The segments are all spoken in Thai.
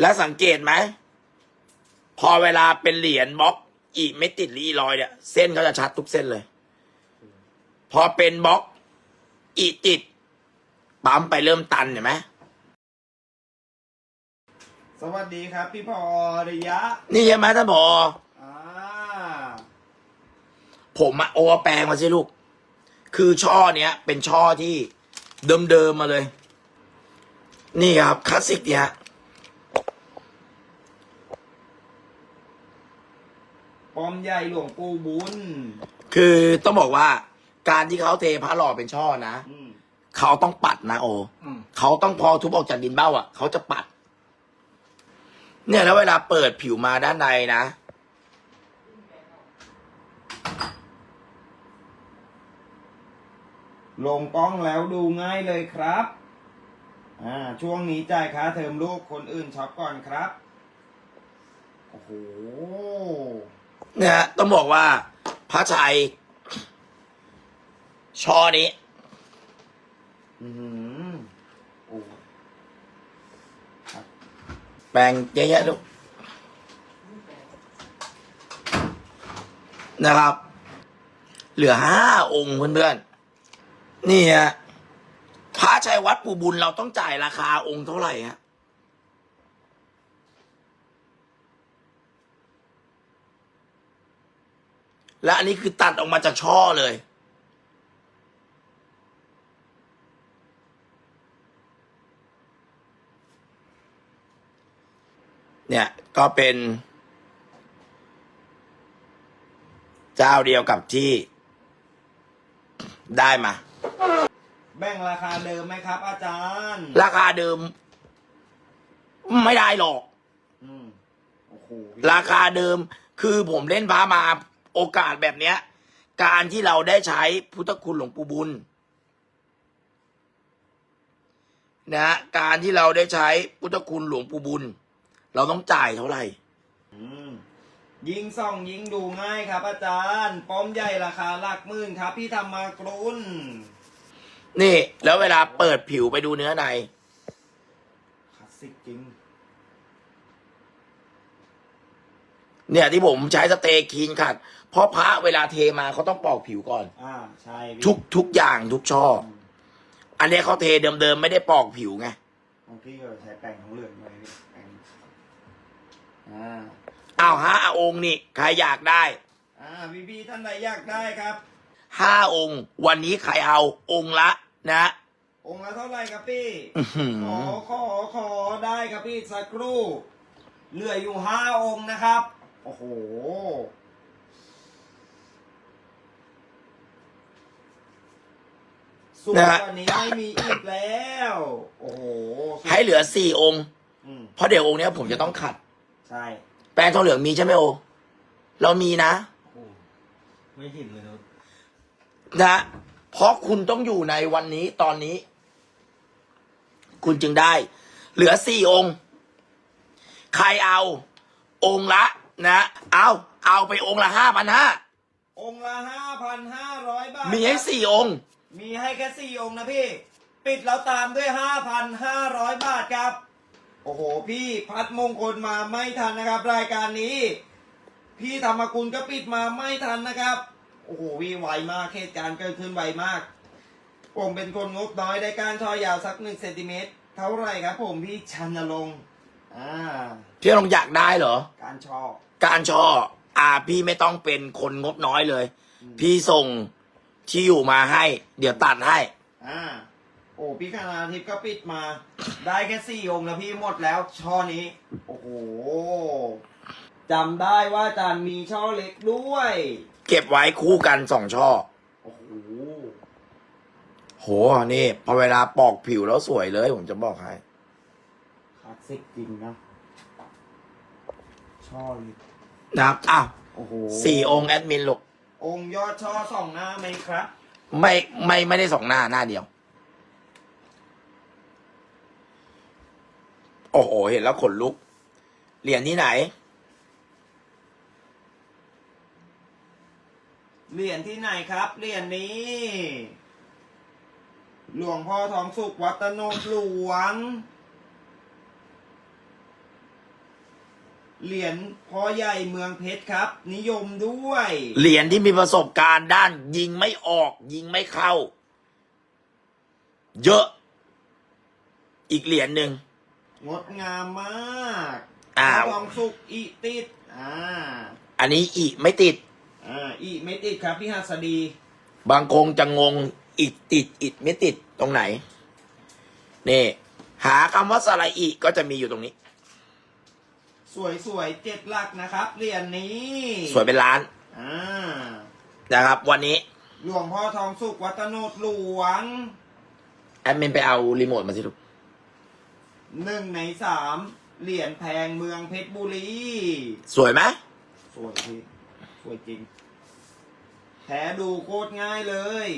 แล้วสังเกตไหม พอเวลาเป็นเหรียญบล็อกอีไม่ติดหรืออีลอยเนี่ย เส้นเขาจะชัดทุกเส้นเลย พอเป็นบล็อกอีติดปั๊มไปเริ่มตันเห็นไหมสวัสดีครับพี่พอระยะนี่ใช่ไหมท่านพออ่าผมอะโอแปลงมาสิลูก คือช่อเนี้ย เป็นช่อที่เดิมๆมาเลย นี่ครับคลาสสิกเนี่ยฮะ ปอมใหญ่หลวงปู่บุญคือต้องบอกว่าการที่เขาเทพระหล่อเป็นช่อนะ อืม เขาต้องปัดนะโอ อืม เขาต้องพอทุบออกจากดินเบ้าอะ เขาจะปัด เนี่ยแล้วเวลาเปิดผิวมาด้านในนะ ลงกล้องแล้วดูง่ายเลยครับ อ่า ช่วงนี้จ่ายค่าเทอมลูกคนอื่นช็อปก่อนครับ โอ้โห เนี่ยต้องบอกว่าพระชัยช่อนี้อืมโอ้แปลงเยอะๆลูกนะครับ เหลือห้าองค์เพื่อนๆนี่ฮะพระชัยวัดปูบุญเราต้องจ่ายราคาองค์เท่าไหร่ฮะ และอันนี้คือตัดออกมาจากช่อเลย เนี่ยก็เป็น เจ้าเดียวกับที่ได้มา แบ่งราคาเดิมไหมครับ อาจารย์ ราคาเดิม ไม่ได้หรอก อืมโอ้โห ราคาเดิมคือผมเล่นพามา โอกาสแบบเนี้ย การที่เราได้ใช้พุทธคุณหลวงปู่บุญนะฮะการที่เราได้ใช้พุทธคุณหลวงปู่บุญ เราต้องจ่ายเท่าไหร่อืมยิงส่องยิงดูง่ายครับ อาจารย์ป้อมใหญ่ราคาหลักหมื่นครับ พี่ทำมากรุนนี่ แล้วเวลาเปิดผิวไปดูเนื้อในคลาสสิกจริง เนี่ยที่ผมใช้สเตย์คีนขัด เพราะพระเวลาเทมาเขาต้องปอกผิวก่อน อ่าใช่พี่ทุกทุกอย่างทุกช่ออืมอันเนี้ยเขาเทเดิมๆไม่ได้ปอกผิวไงบางที่ก็ใช้แป้งทองเหลืองไว้พี่แป้งอ่าอ้าวห้าองค์นี่ใครอยากได้อ่าพี่พี่ๆท่านใดอยากได้ครับ ห้าองค์ วันนี้ใครเอาองค์ละ นะ องค์ละเท่าไหร่ครับพี่อื้อหือขอขอขอได้ครับพี่สักครู่เหลืออยู่ห้าองค์นะครับ โอ้โห สูงกว่านี้ไม่มีอีกแล้ว โอ้โหสุดให้เหลือสี่องค์ อืมเพราะเดี๋ยวองค์เนี้ยผมจะต้องขัด ใช่แป้งทองเหลืองมีใช่ไหมโอ เรามีนะโอ้ไม่เห็นเลยนะนะ เพราะคุณต้องอยู่ในวันนี้ตอนนี้ คุณจึงได้ เหลือสี่องค์ ใครเอา องค์ละ นะ เอาเอาไปองค์ละห้าพันห้าองค์ละห้าพันห้าร้อยบาทมีให้สี่องค์ มีให้แค่สี่องค์นะพี่ ปิดแล้วตามด้วยห้าพันห้าร้อยบาทครับ โอ้โห พี่พัดมงคลมาไม่ทันนะครับ รายการนี้ พี่ธรรมกุลก็ปิดมาไม่ทันนะครับ โอ้โหวีไวมากเหตุการณ์เกิดขึ้นไวมาก ผมเป็นคนงบน้อยได้การช่อยาวสักหนึ่งเซนติเมตรเท่าไหร่ครับผมพี่ชันลงค์อ่าพี่ลองอยากได้เหรอ การชอ การช่ออ่าพี่ไม่ต้องเป็นคนงบน้อยเลย พี่ส่ง ที่อยู่มาให้ เดี๋ยวตัดให้ อ่า โอ้พี่คณาทิพย์ก็ปิดมา ได้แค่สี่องค์แล้วพี่หมดแล้ว ช่อนี้ โอ้โหจำได้ว่าอาจารย์มีช่อเล็กด้วย เก็บไว้คู่กันสองช่อ โอ้โห โห นี่พอเวลาปอกผิวแล้วสวยเลย ผมจะบอกให้ คลาสสิกจริงนะ ช่อเล็กนะครับ อ้าว โอ้โห สี่องค์แอดมินลูก องค์ยอดช่อสองหน้าไหมครับ ไม่ไม่ไม่ได้สองหน้าหน้าเดียว โอ้โห เห็นแล้วขนลุก เหรียญที่ไหน เหรียญที่ไหนครับ เหรียญนี้ หลวงพ่อทองสุขวัดตโนดหลวง เหรียญพ่อใหญ่เมืองเพชรครับ นิยมด้วย เหรียญที่มีประสบการณ์ด้าน ยิงไม่ออก ยิงไม่เข้า เยอะ อีกเหรียญหนึ่งงดงามมากอ้าวทองสุกอีติดอ่า อันนี้อีไม่ติด อ่าอีไม่ติดครับพี่หัสดี บางคงจะงงอิดติดอิดไม่ติดตรงไหน นี่ หาคำว่าสระอีก็จะมีอยู่ตรงนี้ สวยสวยๆเจ็ดหลักนะครับเหรียญนี้สวยเป็นล้านอ่านะครับ วันนี้หลวงพ่อทองสุกวัดตโนดหลวงแอดมินไปเอารีโมทมาสิลูกหนึ่งในสามเหรียญแพงเมืองเพชรบุรี สวยไหมสวยพี่สวยจริงแท้ดูโคตรง่ายเลย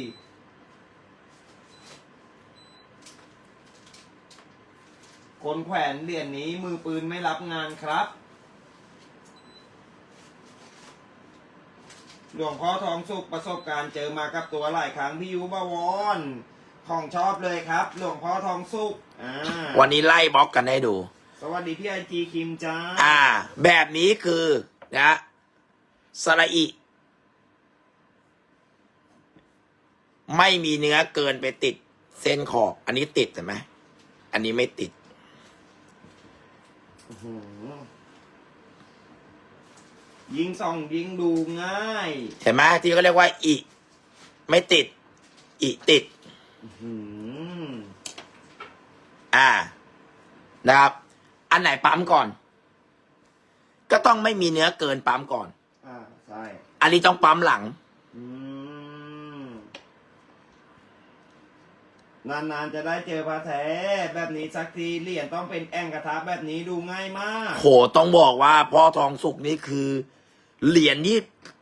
คนแขวนเหรียญนี้มือปืนไม่รับงานครับ หลวงพ่อทองสุขประสบการณ์เจอมากับตัวหลายครั้งพี่ยูบวรของชอบเลยครับ หลวงพ่อทองสุขอ่าวันนี้ไล่บล็อกกันให้ดู สวัสดีพี่ไอจีคิมจ้าอ่า แบบนี้คือนะสระอิ ไม่มีเนื้อเกินไปติดเส้นขอบ อันนี้ติดใช่ไหมอันนี้ไม่ติดอื้อหือ ยิงส่องยิงดูง่ายเห็นไหมที่เขาเรียกว่า อิ ไม่ติด อิติดอื้อหืออ่า นะครับ อันไหนปั๊มก่อน ก็ต้องไม่มีเนื้อเกินปั๊มก่อน อ่า ใช่ อันนี้ต้องปั๊มหลัง อืม นานๆจะได้เจอพระแท้ แบบนี้สักทีเหรียญต้องเป็นแองกระทะแบบนี้ดูง่ายมาก โหต้องบอกว่าพ่อทองสุกนี่คือ เหรียญนี่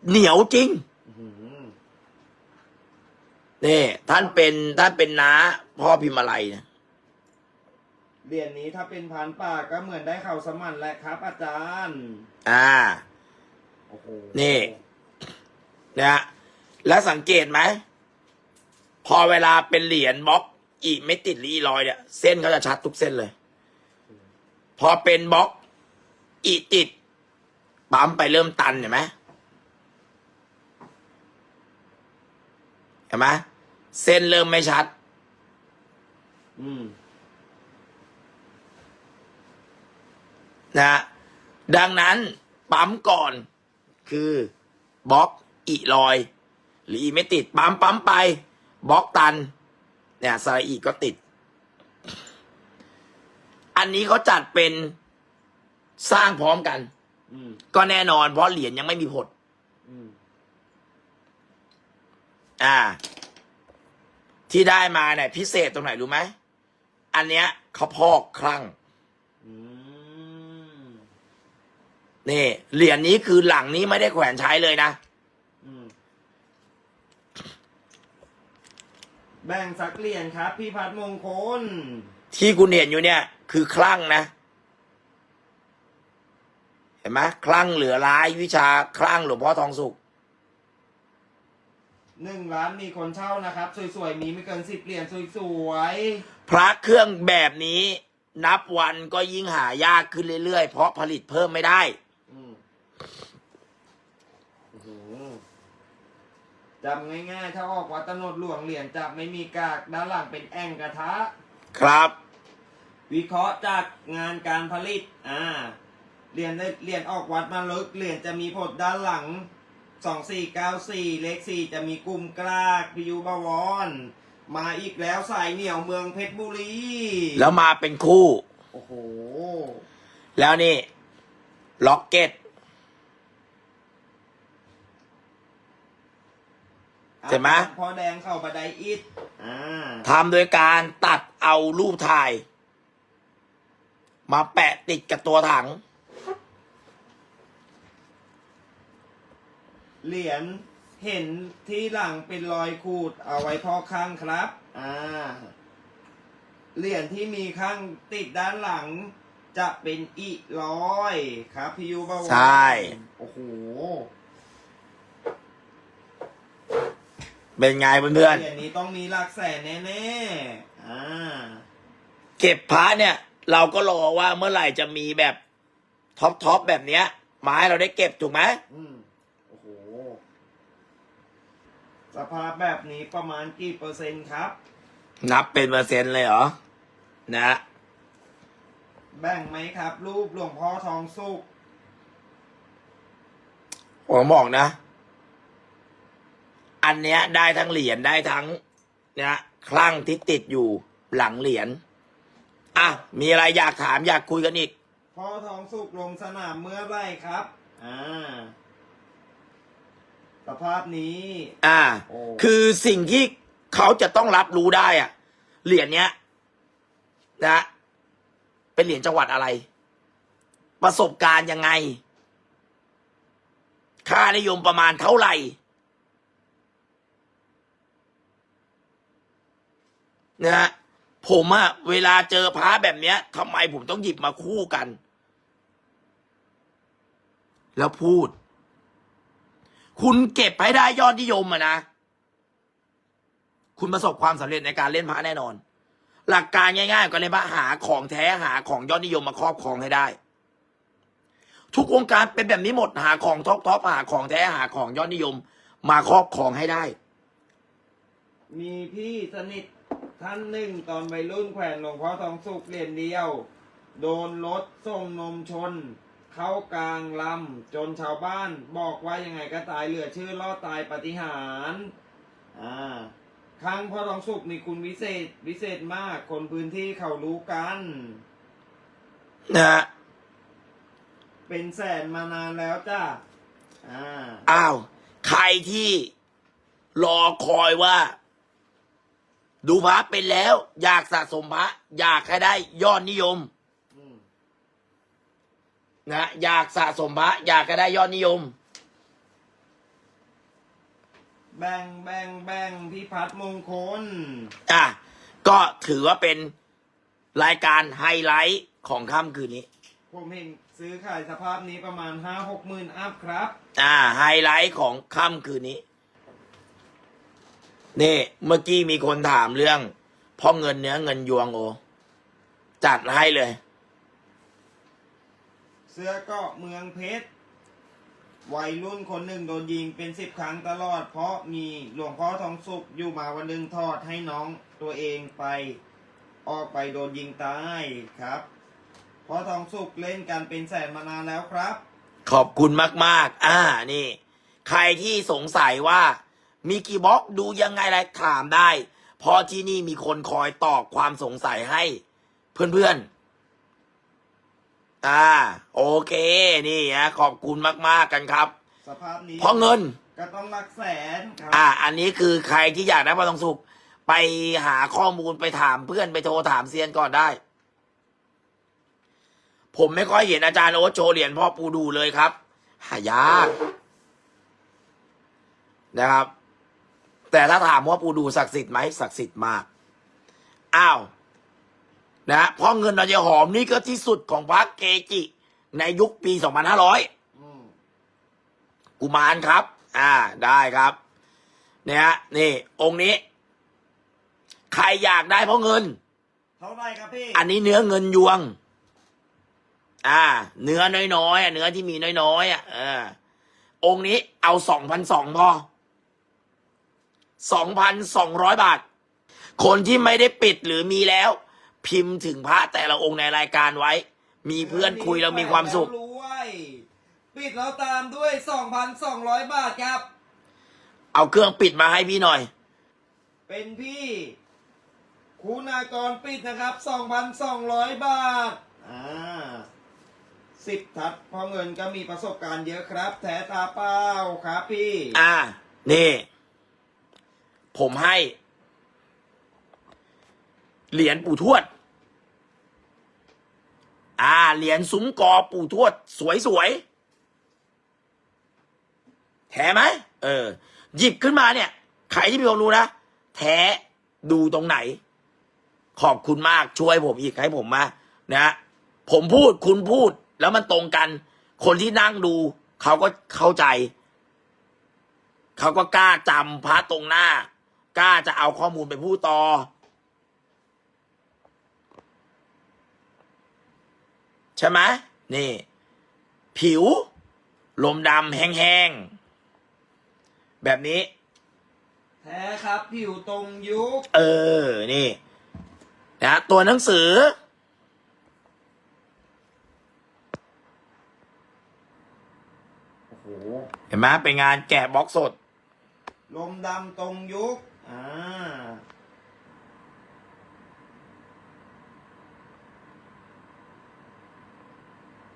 เหนียวจริงอื้อหือนี่ท่านเป็นท่านเป็นน้าพ่อพิมพ์อะไรนะเหรียญนี้ถ้าเป็นพันป่ากก็เหมือนได้เข่าสมันแหละครับ อาจารย์ อ่าโอ้โหนี่นะฮะแล้วสังเกตไหม พอเวลาเป็นเหรียญบล็อก อีไม่ติดรีลอยเนี่ย เส้นเขาจะชัดทุกเส้นเลย พอเป็นบล็อก อีติดปั๊มไปเริ่มตันเห็นไหมเห็นไหมเส้นเริ่มไม่ชัด อืมนะฮะดังนั้นปั๊มก่อน คือบล็อกอีลอย หรืออีไม่ติดปั๊มปั๊มไปบล็อกตัน เนี่ยสระอีก็ติด อันนี้เขาจัดเป็นสร้างพร้อมกันอืมก็แน่นอน เพราะเหรียญยังไม่มีผลอืมอ่า ที่ได้มาเนี่ยพิเศษตรงไหนรู้ไหม อันเนี้ยเขาพอกคลั่งอืมนี่เหรียญนี้คือหลังนี้ไม่ได้แขวนใช้เลยนะ อืม แบ่งสักเหรียญครับ พี่พัดมงคล ที่คุณเห็นอยู่เนี่ย คือคลั่งนะ เห็นไหมคลั่งเหลือร้ายวิชาคลั่งหลวงพ่อทองสุขหนึ่งล้านมีคนเช่านะครับ สวยๆ มีไม่เกินสิบเหรียญสวยพระเครื่องแบบนี้ นับวันก็ยิ่งหายากขึ้นเรื่อยๆ เพราะผลิตเพิ่มไม่ได้ ๆอืมโอ้โห จำง่ายๆ ถ้าออกวัดตโนดหลวงเหรียญจะไม่มีกากด้านหลังเป็นแอ่งกระทะ ครับ วิเคราะห์จากงานการผลิต อ่าเหรียญได้เหรียญออกวัดมาลึกเหรียญจะมีผดด้านหลังสองสี่เก้าสี่เลขสี่จะมีกลุ่มกลากพิยุบวร มาอีกแล้วสายเหนียวเมืองเพชรบุรี แล้วมาเป็นคู่ โอ้โห แล้วนี่ ล็อกเก็ต เห็นไหมพอแดงเข้าบันไดอิฐอ่าทำโดยการตัดเอารูปถ่าย มาแปะติดกับตัวถัง เหรียญเห็นที่หลังเป็นรอยขูดเอาไว้พอกข้างครับ อ่า เหรียญที่มีข้างติดด้านหลัง จะเป็นอีร้อยครับพี่ยูบาวรใช่ โอ้โห เป็นไงเพื่อนเหรียญนี้ต้องมีหลักแสนแน่ๆอ่าๆเก็บพระเนี่ย เราก็รอว่าเมื่อไหร่จะมีแบบท็อปท็อปแบบเนี้ยมาให้เราได้เก็บถูกไหมอืมโอ้โห สภาพแบบนี้ประมาณกี่เปอร์เซ็นต์ครับ นับเป็นเปอร์เซ็นต์เลยเหรอนะแบ่งไหมครับ รูปหลวงพ่อทองสุกผมบอกนะ อันเนี้ยได้ทั้งเหรียญได้ทั้งเนี่ยคลั่งที่ติดอยู่หลังเหรียญอะมีอะไรอยากถามอยากคุยกันอีกพ่อทองสุกลงสนามเมื่อไหรครับ อ่า สภาพนี้ อ่าโอ้คือสิ่งที่เขาจะต้องรับรู้ได้อะเหรียญเนี้ยนะเป็นเหรียญจังหวัดอะไร ประสบการณ์ยังไง ค่านิยมประมาณเท่าไหร่ นะฮะผมอะเวลาเจอพระแบบเนี้ยทำไมผมต้องหยิบมาคู่กัน แล้วพูด คุณเก็บให้ได้ยอดนิยมอะนะ คุณประสบความสำเร็จในการเล่นพระแน่นอน หลักการง่ายๆก็เลยนพระหาของแท้หาของยอดนิยมมาครอบครองให้ได้ ทุกวงการเป็นแบบนี้หมดหาของท็อปท็อปหาของแท้หาของยอดนิยม มาครอบครองให้ได้ มีพี่สนิท ท่านหนึ่งตอนวัยรุ่นแขวนหลวงพ่อทองสุกเหรียญเดียว โดนรถส่งนมชน เข้ากลางลำจนชาวบ้านบอกว่ายังไงก็ตายเหลือชื่อรอดตายปาฏิหารย์อ่าครั้งพ่อทองสุกมีคุณวิเศษวิเศษมากคนพื้นที่เขารู้กันนะฮะเป็นแสนมานานแล้วจ้าอ่าอ้าว ใครที่รอคอยว่า ดูพระเป็นแล้ว อยากสะสมพระ อยากให้ได้ยอดนิยมอืมนะอยากสะสมพระ อยากให้ได้ยอดนิยม แบ่งแบ่งแบ่งพี่พัดมงคล อะ ก็ถือว่าเป็นรายการไฮไลท์ของค่ำคืนนี้ ผมเห็นซื้อขายสภาพนี้ประมาณห้าหกหมื่นอัพครับ อ่า ไฮไลท์ของค่ำคืนนี้ นี่เมื่อกี้มีคนถามเรื่องพ่อเงินเนื้อเงินยวงโอ จัดให้เลย เสื้อเกาะเมืองเพชรวัยรุ่นคนหนึ่งโดนยิงเป็นสิบครั้งตลอด เพราะมีหลวงพ่อทองสุกอยู่มาวันหนึ่งทอดให้น้องตัวเองไป ออกไปโดนยิงตายครับเพ่อทองสุกเล่นกันเป็นแสนมานานแล้วครับ ขอบคุณมาก ๆ อ่านี่ ใครที่สงสัยว่า มีกี่บล็อกดูยังไงอะไรถามได้ เพราะที่นี่มีคนคอยตอบความสงสัยให้ เพื่อนๆ อ่า โอเค นี่ฮะขอบคุณมาก ๆ กันครับ สภาพนี้เพราะเงิน ก็ต้องหลักแสนครับอ่า อันนี้คือใครที่อยากได้พระทองสุขไปหาข้อมูลไปถามเพื่อนไปโทรถามเซียนก่อนได้ ผมไม่ค่อยเห็นอาจารย์โอ๊ตโชว์เหรียญพ่อปูดูเลยครับ หายากนะครับ แต่ถ้าถามว่าปูดูศักดิ์สิทธิ์ไหมศักดิ์สิทธิ์มาก อ้าวนะเพราะเงินเราจะหอมนี่ก็ที่สุดของพระเกจิ ในยุคปีสองพันห้าร้อยอืมกุมารครับ อ่า ได้ครับ เนี่ยฮะนี่ องค์นี้ ใครอยากได้เพราะเงิน เท่าไหรครับพี่ อันนี้เนื้อเงินยวง อ่า เนื้อน้อยๆอะเนื้อที่มีน้อยๆอะเออองค์นี้เอาสองพันสองพอ สองพันสองร้อยบาท คนที่ไม่ได้ปิดหรือมีแล้ว พิมพ์ถึงพระแต่ละองค์ในรายการไว้ มีเพื่อนคุยแล้วมีความสุขแล้รวยปิดแล้วตามด้วย 2,200 บาทครับ เอาเครื่องปิดมาให้พี่หน่อย เป็นพี่คุณากรปิดนะครับ 2,200 บาท อ่าสิบทัดพอเงินก็มีประสบการณ์เยอะครับแท้ตาเปล่าครับพี่ อ่า นี่ ผมให้ เหรียญปู่ทวด อ่า เหรียญซุ้มกอปู่ทวด สวยๆ แท้ไหม เออ หยิบขึ้นมาเนี่ย ใครที่มีความรู้นะ แท้ดูตรงไหน ขอบคุณมากช่วยผมอีกให้ผมมา นะ ผมพูดคุณพูดแล้วมันตรงกัน คนที่นั่งดู เขาก็เข้าใจ เขาก็กล้าจำพระตรงหน้า กล้าจะเอาข้อมูลไปพูดต่อ ใช่ไหมนี่ ผิว ลมดำแห้งๆ แบบนี้ แท้ครับ ผิวตรงยุค เออ นี่ นะ ตัวหนังสือ โอ้โห เห็นไหมเป็นงานแกะบล็อกสด ลมดำตรงยุค อ่า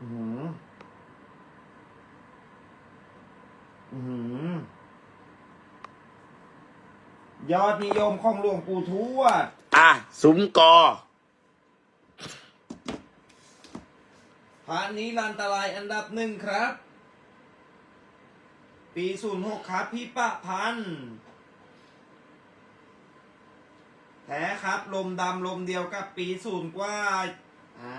อือหืออือหือยอดนิยมของหลวงปู่ทวด อะซุ้มกอ พานนี้ลันตรายอันดับหนึ่งครับ ปีศูนย์หกครับ พี่ปะพันธ์ แท้ครับ ลมดำลมเดียวกับปีศูนย์กว่าอ่า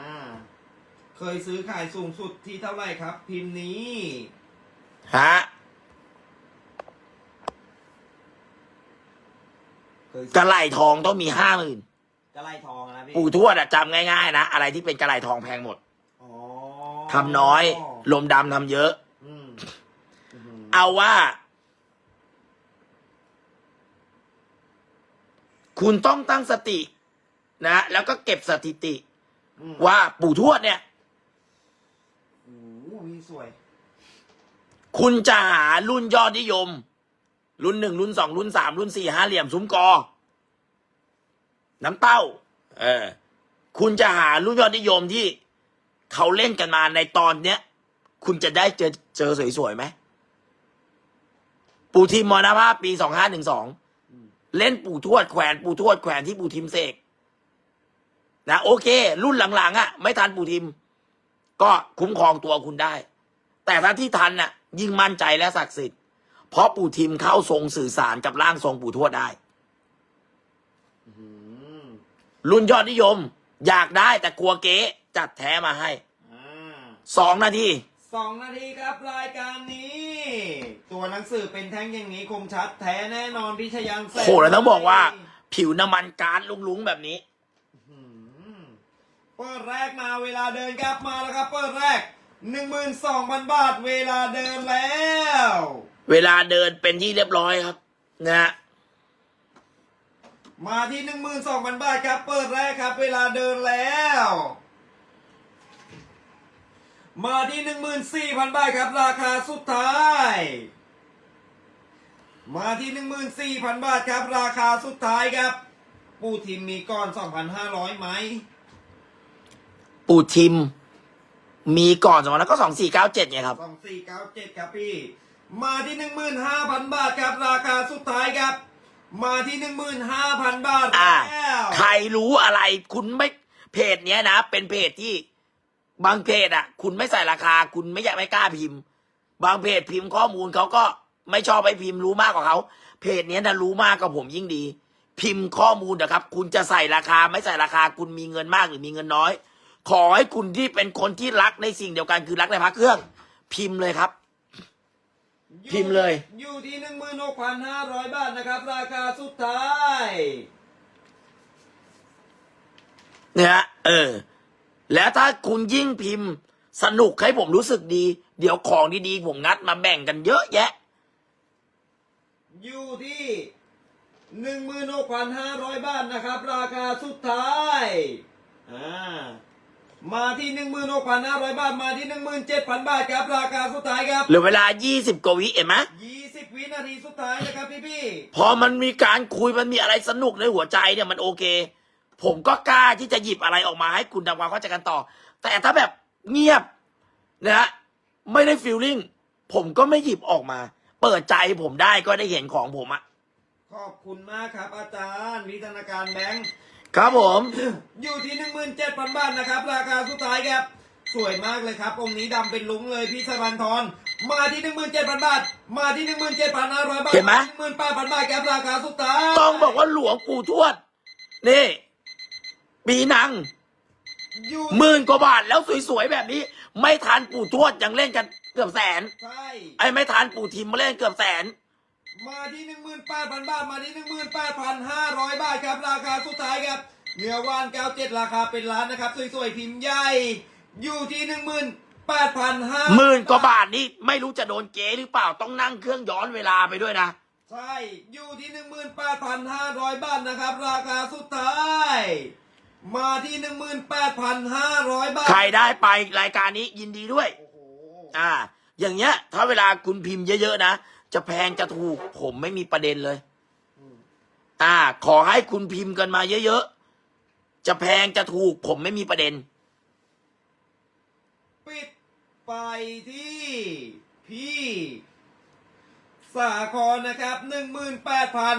เคยซื้อขายสูงสุดที่เท่าไหร่ครับ พิมพ์นี้ ฮะเคยกระไหลทองต้องมีห้าหมื่นกระไลทองนะพี่ปู่ทวดอะจำง่ายๆนะ อะไรที่เป็นกระไหลทองแพงหมดอ๋อทำน้อย ลมดำทำเยอะ อืมอืมเอาว่า คุณต้องตั้งสตินะแล้วก็เก็บสถิติอืมว่าปู่ทวดเนี่ย โอ้โหพี่สวย คุณจะหารุ่นยอดนิยม รุ่นหนึ่งรุ่นสองรุ่นสามรุ่นสี่ห้าเหลี่ยมซุ้มกอ น้ำเต้า เออ คุณจะหารุ่นยอดนิยมที่เขาเล่นกันมาในตอนเนี้ย คุณจะได้เจอเจอสวยๆไหม ปู่ทิมมรณภาพปีสองห้าหนึ่งสองอืม เล่นปู่ทวดแขวนปู่ทวดแขวนที่ปู่ทิมเสกนะโอเค รุ่นหลังๆอะ่ะ ไม่ทันปู่ทิม ก็คุ้มครองตัวคุณได้ แต่ถ้าที่ทันน่ะ ยิ่งมั่นใจและศักดิ์สิทธิ์ เพราะปู่ทิมเข้าทรงสื่อสารกับร่างทรงปู่ทวดได้อื้อหือรุ่นยอดนิยม อยากได้แต่กลัวเก๊จัดแท้มาให้อ่าสองนาที สองนาทีครับรายการนี้ ตัวหนังสือเป็นแท่งอย่างนี้คมชัดแท้แน่นอนพี่ชยันแสนโหแล้วต้องบอกว่า ผิวน้ำมันการดลุงๆแบบนี้อื้อหือเปิดแรกมาเวลาเดินครับมาแล้วครับเปิดแรกหนึ่งหมื่นสองพันบาทเวลาเดินแล้ว เวลาเดินเป็นที่เรียบร้อยครับ นะฮะมาที่หนึ่งหมื่นสองพันบาทครับ เปิดแรกครับ เวลาเดินแล้ว มาที่หนึ่งหมื่นสี่พันบาทครับ ราคาสุดท้าย มาที่หนึ่งหมื่นสี่พันบาทครับ ราคาสุดท้ายครับ ปูทิมมีก้อนสองพันห้าร้อยไหมปู่ทิม มีก่อนสมัยนั้นก็สองสี่เก้าเจ็ดไงครับสองสี่เก้าเจ็ดครับพี่ มาที่หนึ่งหมื่นห้าพันบาทครับ ราคาสุดท้ายครับ มาที่หนึ่งหมื่นห้าพันบาทอ่า แล้ว ใครรู้อะไรคุณไม่เพจเนี้ยนะ เป็นเพจที่ บางเพจอะ คุณไม่ใส่ราคา คุณไม่อยากไม่กล้าพิมพ์ บางเพจพิมพ์ข้อมูลเขาก็ไม่ชอบให้พิมพ์รู้มากกว่าเขาเพจเนี้ยนะรู้มากกว่าผมยิ่งดี พิมพ์ข้อมูลนะครับ คุณจะใส่ราคาไม่ใส่ราคา คุณมีเงินมากหรือมีเงินน้อย ขอให้คุณที่เป็นคนที่รักในสิ่งเดียวกันคือรักในพระเครื่อง พิมพ์เลยครับ พิมพ์เลย อยู่ที่หนึ่งหมื่นหกพันห้าร้อยบาทนะครับ ราคาสุดท้าย เนี่ยฮะเออ แล้วถ้าคุณยิ่งพิมพ์ สนุกให้ผมรู้สึกดี เดี๋ยวของดีๆผมงัดมาแบ่งกันเยอะแยะ อยู่ที่หนึ่งหมื่นหกพันห้าร้อยบาทนะครับ ราคาสุดท้ายอ่ามาที่หนึ่งหมื่นหกพันห้าร้อยบาทมาที่หนึ่งหมื่นเจ็ดพันบาทครับราคาสุดท้ายครับเหลือเวลา 20 กว่าวิเห็นไหมยี่สิบวินาทีสุดท้ายนะครับพี่พี่พอมันมีการคุยมันมีอะไรสนุกในหัวใจเนี่ยมันโอเค ผมก็กล้าที่จะหยิบอะไรออกมาให้คุณทำความเข้าใจกันต่อ แต่ถ้าแบบเงียบนะฮะไม่ได้ฟีลลิ่งผมก็ไม่หยิบออกมา เปิดใจผมได้ก็ได้เห็นของผมอะขอบคุณมากครับ อาจารย์วิธนาการแบงค์ครับผม อยู่ที่หนึ่งหมื่นเจ็ดพันบาทนะครับ ราคาสุดท้ายครับ สวยมากเลยครับ องค์นี้ดำเป็นลุงเลยพี่สวรรทรมาที่หนึ่งหมื่นเจ็ดพันบาท มาที่หนึ่งหมื่นเจ็ดพันห้าร้อยบาทเห็นไหม หนึ่งหมื่นแปดพันบาทครับราคาสุดท้าย ต้องบอกว่าหลวงปู่ทวด นี่ ปีนังอยู่หมื่นกว่าบาทแล้วสวยๆแบบนี้ ไม่ทันปู่ทวดยังเล่นกันเกือบแสน ใช่ไอ้ไม่ทันปู่ทิมมาเล่นเกือบแสน มาที่หนึ่งหมื่นแปดพันบาทมาที่หนึ่งหมื่นแปดพันห้าร้อยบาทครับราคาสุดท้ายครับเนื้อวานเก้าเจ็ดราคาเป็นล้านนะครับสวยๆพิมพ์ใหญ่อยู่ที่หนึ่งหมื่นแปดพันห้าหมื่นกว่าบาทนี่ไม่รู้จะโดนเจ๊หรือเปล่าต้องนั่งเครื่องย้อนเวลาไปด้วยนะ ใช่อยู่ที่หนึ่งหมื่นแปดพันห้าร้อยบาทนะครับ ราคาสุดท้าย มาที่หนึ่งหมื่นแปดพันห้าร้อยบาท ใครได้ไปรายการนี้ยินดีด้วย โอ้โห อ่า อย่างเงี้ย ถ้าเวลาคุณพิมพ์เยอะๆนะ จะแพงจะถูกผมไม่มีประเด็นเลย อ่า ขอให้คุณพิมพ์กันมาเยอะๆ จะแพงจะถูกผมไม่มีประเด็น ปิดไปที่พี่สาครนะครับหนึ่งหมื่นแปดพัน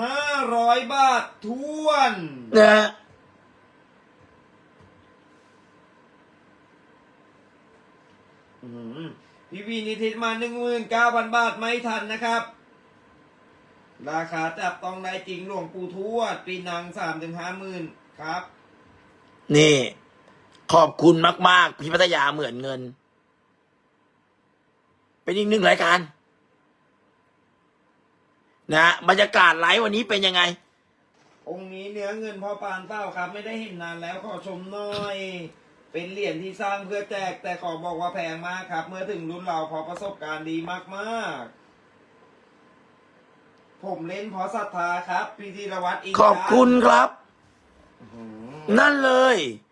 ห้าร้อยบาททวน นะฮะ อื้อหือ พี่วีนิทิตมาหนึ่งหมื่นเก้าพันบาทไม่ทันนะครับ ราคาจับต้องได้จริงหลวงปู่ทวด ปีนังสามถึงห้าหมื่นครับ นี่ ขอบคุณมาก ๆ พี่พัทยาเหมือนเงิน เป็นอีกหนึ่งรายการ นะฮะบรรยากาศไลฟ์วันนี้เป็นยังไง องค์นี้เนื้อเงินพ่อปานเต้าครับ ไม่ได้เห็นนานแล้วขอชมหน่อย เป็นเหรียญที่สร้างเพื่อแจก แต่ขอบอกว่าแพงมากครับ เมื่อถึงรุ่นเราเพอประสบการณ์ดีมากๆ ผมเล่นเพราะศรัทธาครับ พี่ธีรวัตรอินขอบคุณครับอื้อหือนั่นเลยพ